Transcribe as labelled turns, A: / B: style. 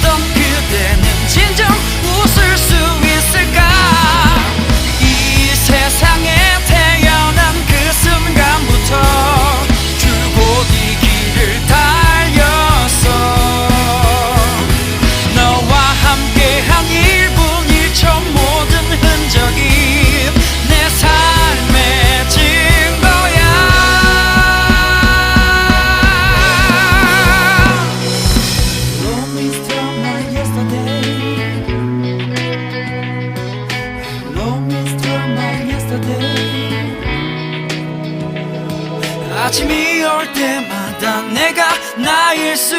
A: Don't 아침이 올 때마다 내가 나일 수